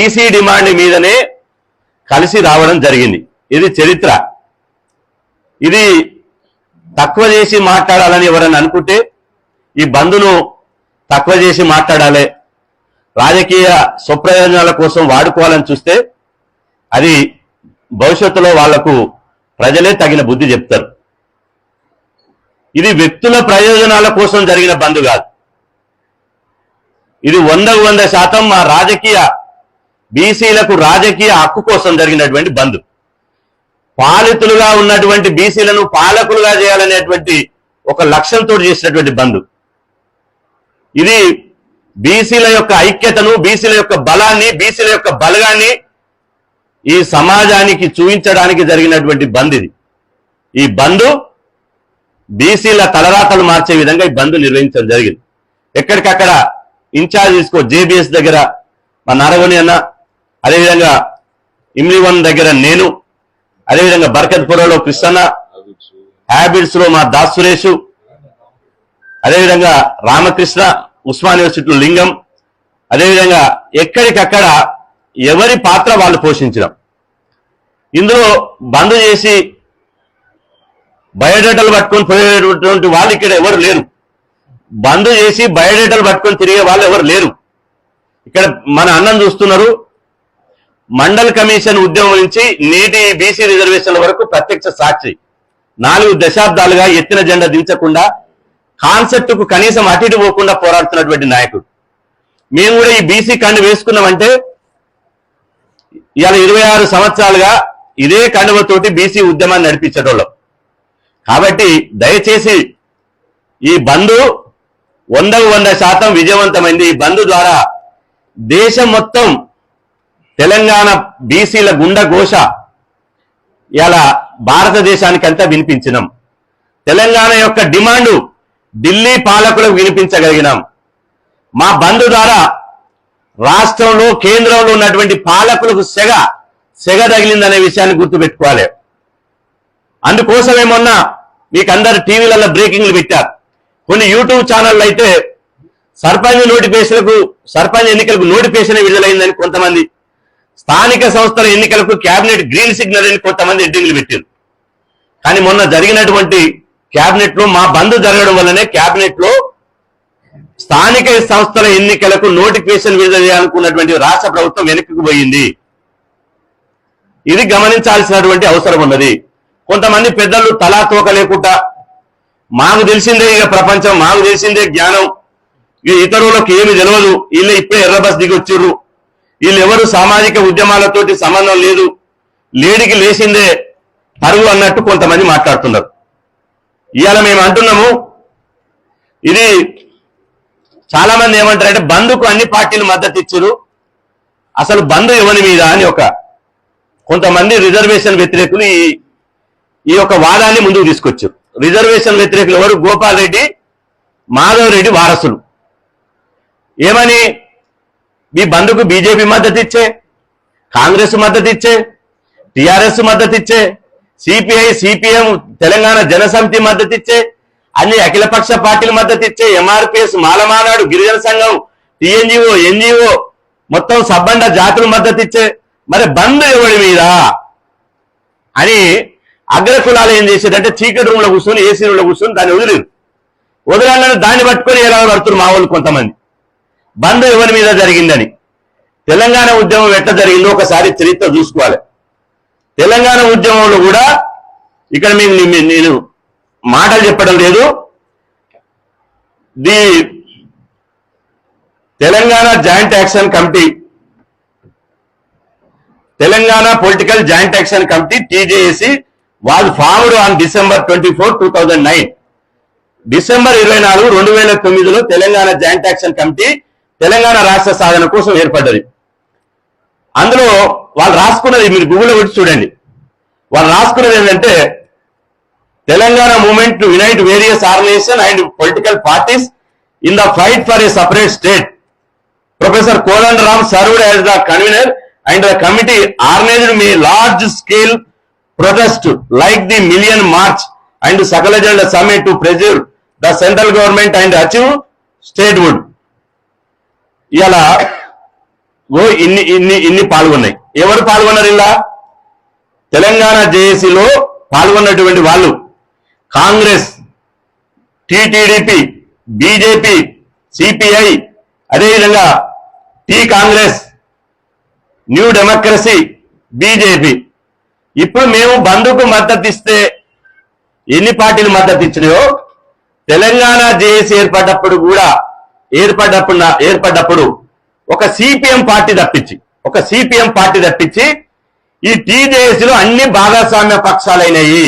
BC demand మీదనే కలిసి రావడం జరిగింది. ఇది చరిత్ర. ఇది తక్కువ చేసి మాట్లాడాలని ఎవరైనా అనుకుంటే ఈ బంధును తక్కువ చేసి మాట్లాడాలి. రాజకీయ స్వప్రయోజనాల కోసం వాడుకోవాలని చూస్తే అది భవిష్యత్తులో వాళ్ళకు ప్రజలే తగిన బుద్ధి చెప్తారు. ఇది వ్యక్తుల ప్రయోజనాల కోసం జరిగిన బంద్ కాదు. ఇది వందకు వంద శాతం మా రాజకీయ బీసీలకు రాజకీయ హక్కు కోసం జరిగినటువంటి బంద్. పాలితులుగా ఉన్నటువంటి బీసీలను పాలకులుగా చేయాలనేటువంటి ఒక లక్ష్యంతో చేసినటువంటి బంద్. ఇది బీసీల యొక్క ఐక్యతను బీసీల యొక్క బలాన్ని బీసీల యొక్క బలగాన్ని ఈ సమాజానికి చూపించడానికి జరిగినటువంటి బంద్ ఇది. ఈ బంద్ బీసీల తలరాతలు మార్చే విధంగా ఈ బంద్ నిర్వహించడం జరిగింది. ఎక్కడికక్కడ ఇన్ఛార్జ్ తీసుకో జేబీఎస్ దగ్గర మా నారగొని అన్న అదేవిధంగా ఇమ్లివన్ దగ్గర నేను అదేవిధంగా బర్కత్పురలో కృష్ణ హ్యాబిట్స్లో మా దాస్ సురేష్ అదేవిధంగా రామకృష్ణ ఉస్మాన్ యూనివర్సిటీలో లింగం అదేవిధంగా ఎక్కడికక్కడ ఎవరి పాత్ర వాళ్ళు పోషించడం. ఇందులో బంద్ చేసి బయోడేటాలు పట్టుకొని పోయేటటువంటి వాళ్ళు ఇక్కడ ఎవరు లేరు. బంద్ చేసి బయోడేటాలు పట్టుకొని తిరిగే వాళ్ళు ఎవరు లేరు. ఇక్కడ మన అన్నం చూస్తున్నారు. మండల్ కమిషన్ ఉద్యమం నుంచి నేటి బీసీ రిజర్వేషన్ల వరకు ప్రత్యక్ష సాక్షి. నాలుగు దశాబ్దాలుగా ఎత్తిన జెండా దించకుండా కాన్సెప్ట్కు కనీసం అటు ఇటు పోకుండా పోరాడుతున్నటువంటి నాయకుడు. మేము కూడా ఈ బీసీ కండు వేసుకున్నామంటే ఇవాళ ఇరవై ఆరు సంవత్సరాలుగా ఇదే కండువతోటి బీసీ ఉద్యమాన్ని నడిపించేటోళ్ళం. కాబట్టి దయచేసి ఈ బంధు వందకు వంద శాతం విజయవంతమైంది. ఈ బంధు ద్వారా దేశం మొత్తం తెలంగాణ బీసీల గుండె ఘోష ఇలా భారతదేశానికంతా వినిపించినాం. తెలంగాణ యొక్క డిమాండు ఢిల్లీ పాలకులకు వినిపించగలిగినాం. మా బంధు ద్వారా రాష్ట్రంలో కేంద్రంలో ఉన్నటువంటి పాలకులకు సెగ సెగ తగిలిందనే విషయాన్ని గుర్తుపెట్టుకోవాలి. అందుకోసమే మొన్న మీకు అందరు టీవీలలో బ్రేకింగ్లు పెట్టారు. కొన్ని యూట్యూబ్ ఛానళ్ళు అయితే సర్పంచ్ నోటిఫికేషన్లకు సర్పంచ్ ఎన్నికలకు నోటిఫికేషన్ విడుదలైందని కొంతమంది స్థానిక సంస్థల ఎన్నికలకు కేబినెట్ గ్రీన్ సిగ్నల్ అని కొంతమంది ఎడ్డింగ్లు పెట్టారు కానీ మొన్న జరిగినటువంటి కేబినెట్లో మా బంద్ జరగడం వల్లనే కేబినెట్లో స్థానిక సంస్థల ఎన్నికలకు నోటిఫికేషన్ విడుదల చేయాలనుకున్నటువంటి రాష్ట్ర ప్రభుత్వం వెనక్కి పోయింది. ఇది గమనించాల్సినటువంటి అవసరం ఉన్నది. కొంతమంది పెద్దలు తలా తోక లేకుండా మాకు తెలిసిందే ఇక ప్రపంచం మాకు తెలిసిందే జ్ఞానం. ఇక ఇతరులకు ఏమి తెలియదు వీళ్ళు ఇప్పుడే ఎర్ర బస్ దిగి వచ్చిర్రు. వీళ్ళు ఎవరు సామాజిక ఉద్యమాలతోటి సంబంధం లేదు. లేడికి లేచిందే పరుగు అన్నట్టు కొంతమంది మాట్లాడుతున్నారు. ఇవాళ మేము అంటున్నాము ఇది చాలా మంది ఏమంటారంటే బంధుకు అన్ని పార్టీలు మద్దతు ఇచ్చారు అసలు బంధు ఎవరి మీద అని ఒక కొంతమంది రిజర్వేషన్ వ్యతిరేకులు ఈ ఈ యొక్క వాదాన్ని ముందుకు తీసుకొచ్చారు. రిజర్వేషన్ వ్యతిరేకులు ఎవరు? గోపాల్ రెడ్డి మాధవ్ రెడ్డి వారసులు. ఏమని? మీ బంధుకు బీజేపీ మద్దతు ఇచ్చే కాంగ్రెస్ మద్దతు ఇచ్చే టిఆర్ఎస్ మద్దతు ఇచ్చే సిపిఐ సిపిఎం తెలంగాణ జనసమితి మద్దతు ఇచ్చే అన్ని అఖిలపక్ష పార్టీలు మద్దతు ఇచ్చే ఎంఆర్పిఎస్ మాలమానాడు గిరిజన సంఘం టిఎన్జిఓ ఎన్జిఓ మొత్తం సబ్బండ జాతులు మద్దతు ఇచ్చే మరి బంద్ ఎవడి మీద? అని అగ్రకులాలు ఏం చేసేదంటే చీకటి రూమ్లో కూర్చొని ఏసీ రూమ్లో కూర్చొని దాన్ని వదిలేరు. వదిలాలని దాన్ని పట్టుకొని ఎలా పడుతున్నారు మా వాళ్ళు కొంతమంది? బంద్ ఎవరి మీద జరిగిందని. తెలంగాణ ఉద్యమం ఎట్లా జరిగిందో ఒకసారి చరిత్ర చూసుకోవాలి. తెలంగాణ ఉద్యమంలో కూడా ఇక్కడ మేము నేను మాటలు చెప్పడం లేదు. The Telangana joint action committee Telangana political joint action committee TJAC was formed on December twenty four two thousand nine. December ఇరవై నాలుగు రెండు వేల తొమ్మిదిలో Telangana joint action committee Telangana రాష్ట్ర సాధన కోసం ఏర్పడ్డది. అందులో వాళ్ళు రాసుకున్నది మీరు గూగుల్లో కొట్టి చూడండి. వాళ్ళు రాసుకున్నది ఏంటంటే Telangana movement to unite various organization and political parties in the fight for a separate state. Professor Kodanda Ram served as the convener and the committee organized me large scale protest like the million march and Sakala Jal summit to pressure the central government and achieve statehood ఇలా ఓ ఇన్ని ఇన్ని ఇన్ని పాల్గొన్నాయి. ఎవరు పాల్గొన్నారు ఇలా? తెలంగాణ జేఏసీలో పాల్గొన్నటువంటి వాళ్ళు. కాంగ్రెస్ టిటిడిపి బీజేపీ సిపిఐ అదేవిధంగా T Congress new democracy BJP. ఇప్పుడు మేము బంధుకు మద్దతు ఇస్తే ఎన్ని పార్టీలు మద్దతు ఇచ్చినాయో? తెలంగాణ జేఏసీ ఏర్పడ్డప్పుడు కూడా ఏర్పడ్డప్పుడు ఏర్పడ్డప్పుడు ఒక సిపిఎం పార్టీ తప్పించి ఒక సిపిఎం పార్టీ తప్పించి ఈ టీజేఎస్లో అన్ని భాగస్వామ్య పక్షాలైనయి.